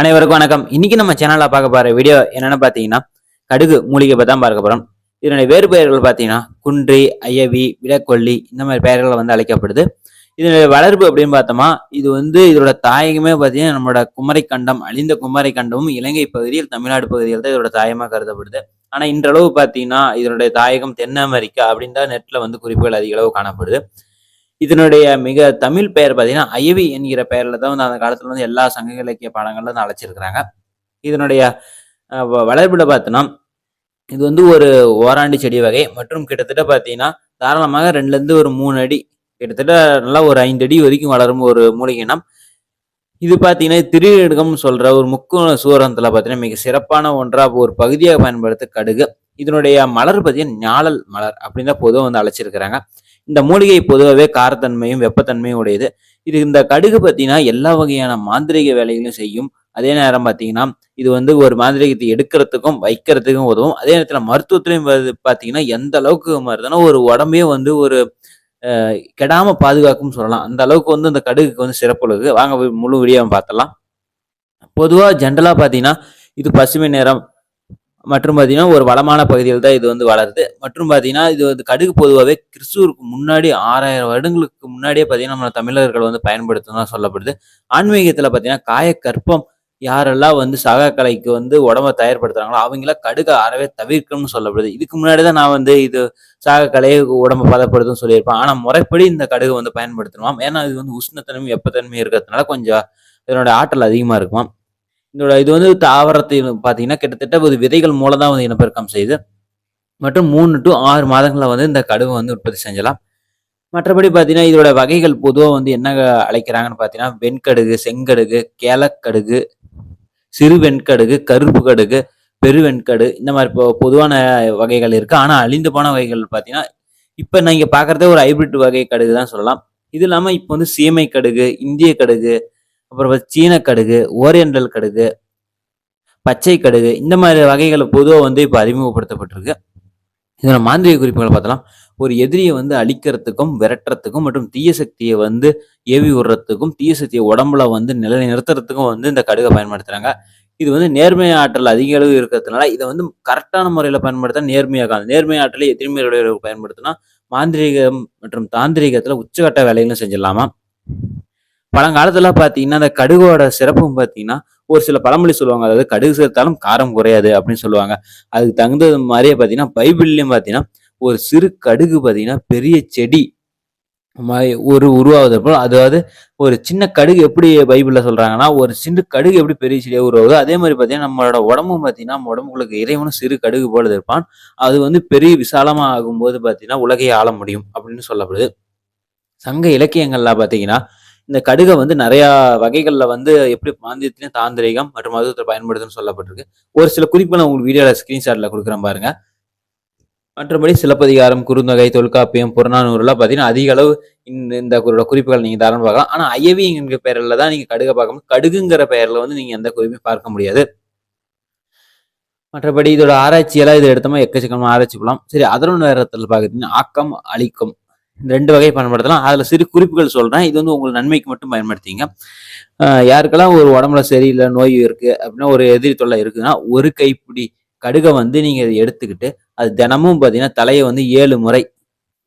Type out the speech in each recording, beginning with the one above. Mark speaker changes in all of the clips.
Speaker 1: அனைவருக்கும் வணக்கம். இன்னைக்கு நம்ம சேனல்ல பார்க்க போற வீடியோ என்னன்னு பார்த்தீங்கன்னா கடுகு மூலிகை தான் பார்க்க போறோம். இதனுடைய வேறு பெயர்கள் பார்த்தீங்கன்னா குன்றி அயவி விடக்கொல்லி இந்த மாதிரி பெயர்கள் வந்து அழைக்கப்படுது. இதனுடைய வளர்ப்பு அப்படின்னு பார்த்தோமா இது வந்து இதோட தாயகமே பார்த்தீங்கன்னா நம்மளோட குமரி கண்டம் அழிந்த குமரி கண்டமும் இலங்கை பகுதியில் தமிழ்நாடு பகுதியில் தான் இதோட தாயமாக கருதப்படுது. ஆனால் இன்றளவு பார்த்தீங்கன்னா இதனுடைய தாயகம் தென் அமெரிக்கா அப்படின்னு தான் நெட்டில் வந்து குறிப்புகள் அதிக அளவு காணப்படுது. இதனுடைய மிக தமிழ் பெயர் பார்த்தீங்கன்னா அயவி என்கிற பெயரில் தான் வந்து அந்த காலத்தில் வந்து எல்லா சங்க இலக்கிய பாடங்களும் வந்து அழைச்சிருக்கிறாங்க. இதனுடைய வளர்ப்பில் வ- பார்த்தோன்னா இது வந்து ஒரு ஓராண்டி செடி வகை மற்றும் கிட்டத்தட்ட பார்த்தீங்கன்னா தாராளமாக ரெண்டுலேருந்து ஒரு மூணு அடி கிட்டத்தட்ட நல்லா ஒரு ஐந்து அடி வரைக்கும் வளரும் ஒரு மூலிகை இனம். இது பார்த்தீங்கன்னா திரியிடுகம் சொல்ற ஒரு முக்கு சூரத்தில் பார்த்தீங்கன்னா மிக சிறப்பான ஒன்றா ஒரு பகுதியாக பயன்படுத்த கடுகு. இதனுடைய மலர் பார்த்தீங்கன்னா ஞாழல் மலர் அப்படின்னு தான் பொதுவாக வந்து அழைச்சிருக்கிறாங்க. இந்த மூலிகை பொதுவாகவே காரத்தன்மையும் வெப்பத்தன்மையும் உடையது. இது இந்த கடுகு பார்த்தீங்கன்னா எல்லா வகையான மாந்திரீக வேலைகளையும் செய்யும். அதே நேரம் பார்த்தீங்கன்னா இது வந்து ஒரு மாந்திரிகத்தை எடுக்கிறதுக்கும் வைக்கிறதுக்கும் உதவும். அதே நேரத்தில் மருத்துவத்திலையும் பார்த்தீங்கன்னா எந்த அளவுக்கு மருந்துனா ஒரு உடம்பே வந்து ஒரு கெடாம பாதுகாக்கும் சொல்லலாம். அந்த அளவுக்கு வந்து இந்த கடுகுக்கு வந்து சிறப்புள்ளது வாங்க முழு வீடியோ பார்த்தலாம் பொதுவாக ஜென்ரலாக பார்த்தீங்கன்னா இது பசுமை நிறம் மற்றும் பார்த்தீங்கன்னா ஒரு வளமான பகுதியில் தான் இது வந்து வளருது. மற்றும் பார்த்தீங்கன்னா இது வந்து கடுகு பொதுவாகவே கிறிஸ்துவருக்கு முன்னாடி ஆறாயிரம் வருடங்களுக்கு முன்னாடியே பார்த்தீங்கன்னா நம்ம தமிழர்கள் வந்து பயன்படுத்தணும் சொல்லப்படுது. ஆன்மீகத்தில் பார்த்தீங்கன்னா காயக்கற்பம் யாரெல்லாம் வந்து சகக்கலைக்கு வந்து உடம்ப தயார்படுத்துறாங்களோ அவங்களாம் கடுக அறவே தவிர்க்கணும்னு சொல்லப்படுது. இதுக்கு முன்னாடி தான் நான் வந்து இது சாகக்கலையை உடம்ப பதப்படுத்தும் சொல்லியிருப்பேன். ஆனால் முறைப்படி இந்த கடுகு வந்து பயன்படுத்தணுமாம். ஏன்னா இது வந்து உஷ்ணத்தன்மை வெப்பத்தன்மை இருக்கிறதுனால கொஞ்சம் இதனோட ஆற்றல் அதிகமாக இருக்குமாம். இதோட இது வந்து தாவரத்தை பார்த்தீங்கன்னா கிட்டத்தட்ட ஒரு விதைகள் மூலம் தான் வந்து இனப்பெருக்கம் செய்யுது. மற்றும் மூணு டு ஆறு மாதங்களில் வந்து இந்த கடுகு வந்து உற்பத்தி செஞ்சலாம். மற்றபடி பார்த்தீங்கன்னா இதோட வகைகள் பொதுவாக வந்து என்ன அழைக்கிறாங்கன்னு பார்த்தீங்கன்னா வெண்கடுகு செங்கடுகு கேலக்கடுகு சிறு வெண்கடுகு கருப்பு கடுகு பெரு வெண்கடு இந்த மாதிரி இப்போ பொதுவான வகைகள் இருக்குது ஆனால் அழிந்து போன வகைகள் பார்த்தீங்கன்னா இப்போ நீங்கள் பார்க்குறதே ஒரு ஹைபிரிட் வகை கடுகு தான் சொல்லலாம். இது இல்லாமல் இப்போ வந்து சீமை கடுகு இந்திய கடுகு அப்புறம் வந்து சீன கடுகு ஓரியண்டல் கடுகு பச்சை கடுகு இந்த மாதிரி வகைகள் பொதுவாக வந்து இப்போ அறிமுகப்படுத்தப்பட்டிருக்கு. இதில் மாந்திரிக குறிப்புகளை பார்த்தலாம் ஒரு எதிரியை வந்து அழிக்கிறதுக்கும் விரட்டுறதுக்கும் மற்றும் தீய சக்தியை வந்து ஏவி விடுறதுக்கும் தீய சக்தியை உடம்புல வந்து நிலைநிறுத்துறதுக்கும் வந்து இந்த கடுகை பயன்படுத்துகிறாங்க இது வந்து நேர்மை ஆற்றல் அதிக அளவு இருக்கிறதுனால இதை வந்து கரெக்டான முறையில் பயன்படுத்த நேர்மையாக நேர்மை ஆற்றலை எதிர்மையுடைய பயன்படுத்தினா மாந்திரீகம் மற்றும் தாந்திரீகத்தில் உச்சகட்ட வேலைகளும் செஞ்சிடலாமா? பழங்காலத்துல பார்த்தீங்கன்னா அந்த கடுகோட சிறப்பும் பார்த்தீங்கன்னா ஒரு சில பழமொழி சொல்லுவாங்க. அதாவது கடுகு சேர்த்தாலும் காரம் குறையாது அப்படின்னு சொல்லுவாங்க. அதுக்கு தகுந்தது மாதிரியே பார்த்தீங்கன்னா பைபிள்லயும் பார்த்தீங்கன்னா ஒரு சிறு கடுகு பார்த்தீங்கன்னா பெரிய செடி மாதிரி ஒரு உருவாவது போல் அதாவது ஒரு சின்ன கடுகு எப்படி பைபிள்ல சொல்றாங்கன்னா ஒரு சின்ன கடுகு எப்படி பெரிய செடியாக உருவாகுதோ அதே மாதிரி பார்த்தீங்கன்னா நம்மளோட உடம்பும் பார்த்தீங்கன்னா நம்ம உடம்புக்கு இறைவனும் சிறு கடுகு போல இருப்பான். அது வந்து பெரிய விசாலமா ஆகும்போது பார்த்தீங்கன்னா உலகையை ஆள முடியும் அப்படின்னு சொல்லப்படுது. சங்க இலக்கியங்கள்லாம் பார்த்தீங்கன்னா இந்த கடுகை வந்து நிறையா வகைகளில் வந்து எப்படி மாந்தியத்திலையும் தாந்திரிகம் மற்றும் மருத்துவத்தில் பயன்படுதுன்னு சொல்லப்பட்டிருக்கு. ஒரு சில குறிப்பை நான் உங்களுக்கு வீடியோவில் ஸ்க்ரீன்ஷாட்டில் கொடுக்குறேன் பாருங்க. மற்றபடி சிலப்பதிகாரம் குறுந்தொகை தொல்காப்பியம் புறநானூறுலாம் பார்த்தீங்கன்னா அதிக அளவு இந்த இந்த குறிப்புகள் நீங்கள் தாராளம் பார்க்கலாம். ஆனால் அயவி பெயரில் தான் நீங்கள் கடுகை பார்க்க முடியும் கடுகுங்கிற பெயரில் வந்து நீங்கள் எந்த குறிப்பையும் பார்க்க முடியாது. மற்றபடி இதோட ஆராய்ச்சியெல்லாம் இது எடுத்தோமா எக்கச்சக்கமாக ஆராய்ச்சி போகலாம் சரி அதரோட நேரத்தில் பார்க்குறீங்கன்னா ஆக்கம் அழிக்கும். ரெண்டு வகை பயன்படுத்தலாம். அதில் சிறு குறிப்புகள் சொல்கிறேன் இது வந்து உங்களுக்கு நன்மைக்கு மட்டும் பயன்படுத்திங்க. யாருக்கெல்லாம் ஒரு உடம்புல சரியில்லை நோய் இருக்குது அப்படின்னா ஒரு எதிரி தொல்லை இருக்குதுன்னா ஒரு கைப்பிடி கடுகை வந்து நீங்கள் இதை எடுத்துக்கிட்டு அது தினமும் பார்த்தீங்கன்னா தலையை வந்து ஏழு முறை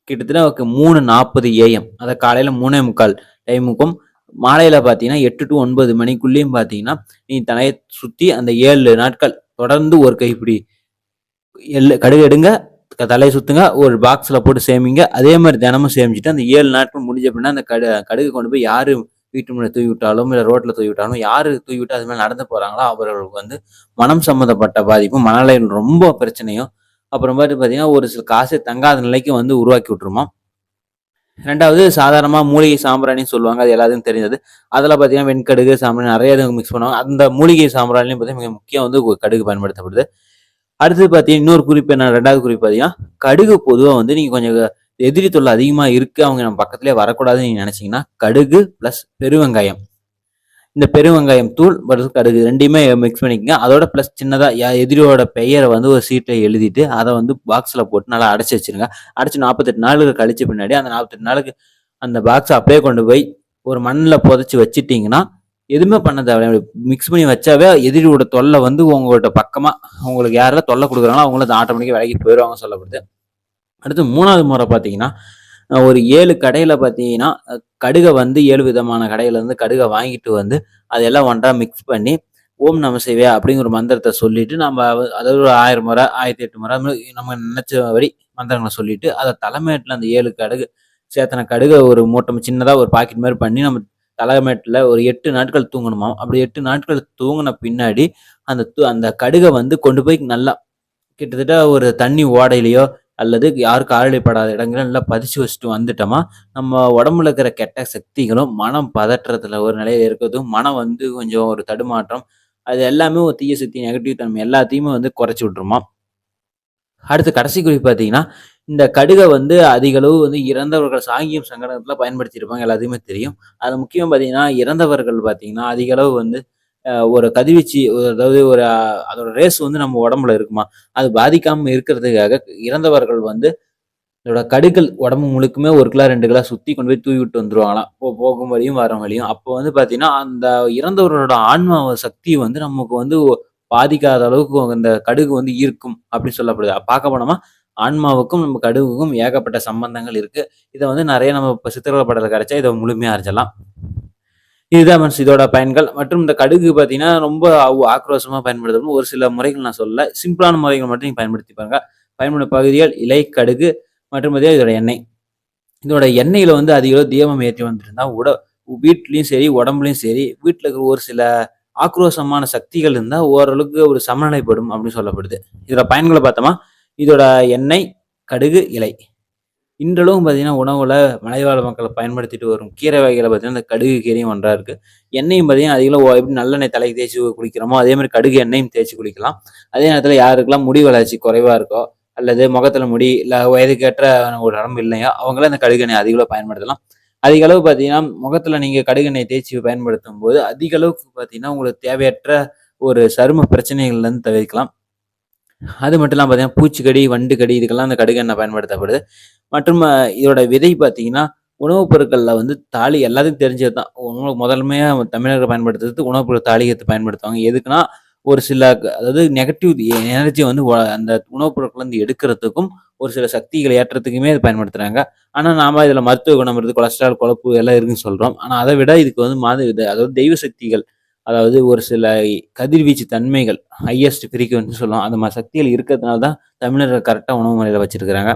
Speaker 1: கிட்டத்தட்ட மூணு நாற்பது ஏஎம். அதை காலையில் மூணே முக்கால் டைமுக்கும் மாலையில் பார்த்தீங்கன்னா எட்டு டு ஒன்பது மணிக்குள்ளேயும் பார்த்தீங்கன்னா நீ தலையை சுற்றி அந்த ஏழு நாட்கள் தொடர்ந்து ஒரு கைப்பிடி எள்ளு கடுகு எடுங்க. தலையை சுத்துங்க ஒரு பாக்ஸ்ல போட்டு சேமிங்க. அதே மாதிரி தினமும் சேமிச்சுட்டு அந்த ஏழு நாட்கள் முடிஞ்ச அப்படின்னா அந்த கடு கடுகு கொண்டு போய் யாரு வீட்டு முன்னாடி தூவி விட்டாலும் இல்லை ரோட்ல தூவி விட்டாலும் யாரு தூவி விட்டு அது மாதிரி நடந்து போறாங்களோ அவர்களுக்கு வந்து மனம் சம்மந்தப்பட்ட பாதிப்பும் மனநிலையில் ரொம்ப பிரச்சனையும் அப்புறம் பாட்டு பார்த்தீங்கன்னா ஒரு சில காசு தங்காத நிலைக்கு வந்து உருவாக்கி விட்டுருமா? ரெண்டாவது சாதாரணமாக மூலிகை சாம்பிராணின்னு சொல்லுவாங்க அது எல்லாத்துக்கும் தெரிஞ்சது. அதில் பார்த்தீங்கன்னா வெண்கடுகு சாம்பிராணி நிறைய இது மிக்ஸ் பண்ணுவாங்க. அந்த மூலிகை சாம்பிராணிலையும் பார்த்தீங்கன்னா மிக முக்கியம் வந்து கடுகு பயன்படுத்தப்படுது. அடுத்து பார்த்தீங்கன்னா இன்னொரு குறிப்பு என்ன ரெண்டாவது குறிப்பு பார்த்தீங்கன்னா கடுகு பொதுவாக வந்து நீங்கள் கொஞ்சம் எதிரி தொல்லை அதிகமாக இருக்குது அவங்க நம்ம பக்கத்துலேயே வரக்கூடாதுன்னு நீங்கள் நினச்சிங்கன்னா கடுகு ப்ளஸ் பெருவெங்காயம். இந்த பெருவெங்காயம் தூள் versus கடுகு ரெண்டையுமே மிக்ஸ் பண்ணிக்கங்க. அதோட ப்ளஸ் சின்னதாக எதிரியோட பெயரை வந்து ஒரு சீட்டை எழுதிட்டு அதை வந்து பாக்ஸில் போட்டு நல்லா அடைச்சி வச்சுருங்க. அடைச்சி நாற்பத்தெட்டு நாளுக்கு கழிச்ச பின்னாடி அந்த நாற்பத்தெட்டு நாளுக்கு அந்த பாக்ஸை அப்படியே கொண்டு போய் ஒரு மண்ணில் புதைச்சி வச்சுட்டிங்கன்னா எதுவுமே பண்ண தேவையில்லை மிக்ஸ் பண்ணி வச்சாவே எதிரியோட தொல்லை வந்து உங்கள்கிட்ட பக்கமாக உங்களுக்கு யாரெல்லாம் தொல்லை கொடுக்குறாங்களோ அவங்களும் ஆட்டோமேட்டிக்காக விலகி போயிடுவாங்க சொல்லப்படுது. அடுத்து மூணாவது முறை பார்த்தீங்கன்னா ஒரு ஏழு கடையில் பார்த்தீங்கன்னா கடுகை வந்து ஏழு விதமான கடையிலேருந்து கடுகை வாங்கிட்டு வந்து அதெல்லாம் ஒன்றா மிக்ஸ் பண்ணி ஓம் நம சிவாய அப்படிங்கிற ஒரு மந்திரத்தை சொல்லிட்டு நம்ம அதாவது ஒரு ஆயிரம் முறை ஆயிரத்தி எட்டு முறை நம்ம மாதிரி நம்ம மந்திரங்களை சொல்லிட்டு அதை தலைமையில அந்த ஏழு கடுகு சேத்தனை கடுகை ஒரு மூட்டை சின்னதாக ஒரு பாக்கெட் மாதிரி பண்ணி நம்ம தலைமேட்டில் ஒரு எட்டு நாட்கள் தூங்கணுமா? அப்படி எட்டு நாட்கள் தூங்கின பின்னாடி அந்த அந்த கடுகை வந்து கொண்டு போய் நல்லா கிட்டத்தட்ட ஒரு தண்ணி ஓடையிலையோ அல்லது யாருக்கும் ஆழப்படாத இடங்களும் நல்லா பதிச்சு வச்சுட்டு வந்துட்டோமா நம்ம உடம்புல இருக்கிற கெட்ட சக்திகளும் மனம் பதற்றத்துல ஒரு நிலையில இருக்கிறதும் மனம் வந்து கொஞ்சம் ஒரு தடுமாற்றம் அது எல்லாமே ஒரு தீய சக்தி நெகட்டிவ் தன்மை எல்லாத்தையுமே வந்து குறைச்சி விட்டுருமா. அடுத்து கடைசி குறிப்பு பார்த்தீங்கன்னா இந்த கடுகை வந்து அதிகளவு வந்து இறந்தவர்கள் சாங்கியம் சங்கடத்தில் பயன்படுத்தியிருப்பாங்க எல்லாத்தையுமே தெரியும். அது முக்கியம் பார்த்தீங்கன்னா இறந்தவர்கள் பார்த்தீங்கன்னா அதிகளவு வந்து ஒரு கதிர்வீச்சு ஒரு- அதாவது ஒரு அதோட ரேஸ் வந்து நம்ம உடம்புல இருக்குமா? அது பாதிக்காமல் இருக்கிறதுக்காக இறந்தவர்கள் வந்து இதோட கடுகள் உடம்பு முழுக்குமே ஒரு கிலோ ரெண்டு கிலோ சுற்றி கொண்டு போய் தூவி விட்டு வந்துருவாங்களாம். போ போகும் வழியும் வரும் வழியும் அப்போ வந்து பார்த்தீங்கன்னா அந்த இறந்தவர்களோட ஆன்ம சக்தி வந்து நமக்கு வந்து பாதிக்காத அளவுக்கு அந்த கடுகு வந்து ஈர்க்கும் அப்படின்னு சொல்லப்படுது. பார்க்க போனோமா ஆன்மாவுக்கும் நம்ம கடுகுக்கும் ஏகப்பட்ட சம்பந்தங்கள் இருக்கு. இதை வந்து நிறைய நம்ம இப்போ சித்திரவதை படத்தில் கிடைச்சா இதை முழுமையாக அறிஞ்சலாம் இதுதான் மீன்ஸ் இதோட பயன்கள். மற்றும் இந்த கடுகு பார்த்தீங்கன்னா ரொம்ப ஆக்ரோஷமாக பயன்படுத்தணும் ஒரு சில முறைகள் நான் சொல்லல. சிம்பிளான முறைகள் மட்டும் நீங்கள் பயன்படுத்தி பாருங்க. பயன்படும் பகுதிகள் இலை கடுகு மற்றும் பார்த்தீங்கன்னா இதோட எண்ணெய். இதோட எண்ணெயில் வந்து அதிகளவு தீபம் ஏற்றி வந்துருந்தா உட வீட்லேயும் சரி உடம்புலையும் சரி வீட்டில் இருக்கிற ஒரு சில ஆக்ரோஷமான சக்திகள் இருந்தால் ஓரளவுக்கு ஒரு சமநிலைப்படும் அப்படின்னு சொல்லப்படுது. இதோட பயன்களை பார்த்தோமா? இதோட எண்ணெய் கடுகு இலை. இன்றளவும் பார்த்தீங்கன்னா உணவுல மலைவாழ் மக்களை பயன்படுத்திட்டு வரும். கீரை வகைகளை பார்த்தீங்கன்னா இந்த கடுகு கீரையும் ஒன்றா இருக்கு. எண்ணெயும் பார்த்தீங்கன்னா அதிகம் எப்படி நல்லெண்ணெய் தலைக்கு தேய்ச்சி குளிக்கிறோமோ அதே மாதிரி கடுகு எண்ணெயும் தேய்ச்சி குளிக்கலாம் அதே நேரத்தில் யாருக்கெல்லாம் முடி வளர்ச்சி குறைவா இருக்கோ அல்லது முகத்துல முடி இல்லை வயதுக்கேற்ற ஒரு உடம்பு இல்லையோ அவங்களாம் அந்த கடுகு எண்ணெய் அதிகளவு பயன்படுத்தலாம். அதிக அளவு பார்த்தீங்கன்னா முகத்துல நீங்க கடுகு எண்ணெய் தேய்ச்சி பயன்படுத்தும் போது அதிக அளவுக்கு பார்த்தீங்கன்னா உங்களுக்கு தேவையற்ற ஒரு சரும பிரச்சனைகள்லேருந்து தவிர்க்கலாம். அது மட்டும் இல்லாமல் பார்த்தீங்கன்னா பூச்சிக்கடி வண்டுக்கடி இதுக்கெல்லாம் அந்த கடுகு எண்ணெய் பயன்படுத்தப்படுது. மற்றும் இதோட விதை பார்த்தீங்கன்னா உணவுப் பொருட்களில் வந்து தாலி எல்லாத்துக்கும் தெரிஞ்சது தான் உணவு முதல்மே தமிழர்கள் பயன்படுத்துறது உணவுப் பொருள் தாலிகத்தை பயன்படுத்துவாங்க. எதுக்குன்னா ஒரு சில அதாவது நெகட்டிவ் எனர்ஜி e-, வந்து அந்த உணவுப் பொருட்கள் வந்து எடுக்கிறதுக்கும் ஒரு சில சக்திகளை ஏற்றத்துக்குமே இது பயன்படுத்துகிறாங்க ஆனால் நாம் இதில் மருத்துவ குணம் இருக்கு கொலஸ்ட்ரால் குழப்பு எல்லாம் இருக்குன்னு சொல்கிறோம் ஆனால் அதை விட இதுக்கு வந்து மாத அதாவது தெய்வ சக்திகள் அதாவது ஒரு சில கதிர்வீச்சு தன்மைகள் ஹையஸ்ட் ஃப்ரீக்குவன்சி சொல்லுவோம் அந்த மாதிரி சக்திகள் இருக்கிறதுனால தான் தமிழர்கள் கரெக்டாக உணவு முறையில் வச்சுருக்கிறாங்க.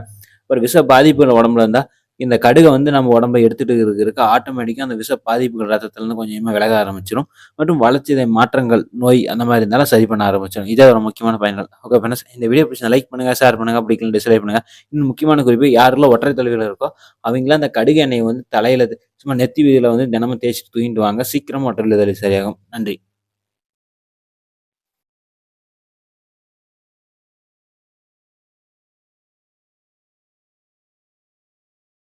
Speaker 1: ஒரு விஷ பாதிப்புகள் உடம்புல இருந்தால் இந்த கடுகை வந்து நம்ம உடம்பை எடுத்துட்டு இருக்க இருக்க. ஆட்டோமேட்டிக்காக அந்த விஷ பாதிப்புகள் ரத்தத்துலேருந்து கொஞ்சமாக விலக ஆரம்பிச்சிடும் மற்றும் வளர்ச்சிதை மாற்றங்கள் நோய் அந்த மாதிரி இருந்தாலும் சரி பண்ண ஆரம்பிச்சிடும் இதே ஒரு முக்கியமான பயன்கள். ஓகே ஃப்ரெண்ட்ஸ் இந்த வீடியோ பிடிச்சா லைக் பண்ணுங்க ஷேர் பண்ணுங்க பிடிக்கல டிஸ்லைக் பண்ணுங்க. இன்னும் முக்கியமான குறிப்பு யாரெல்லாம் ஒற்றை தொழில்கள் இருக்கோ அவங்களாம் அந்த கடுகு எண்ணெயை வந்து தலையில சும்மா நெத்தி வீதியில் வந்து தினமும் தேய்ச்சி தூங்கிட்டு வாங்க. சீக்கிரமாக ஒற்றை தொழில் சரியாகும். நன்றி.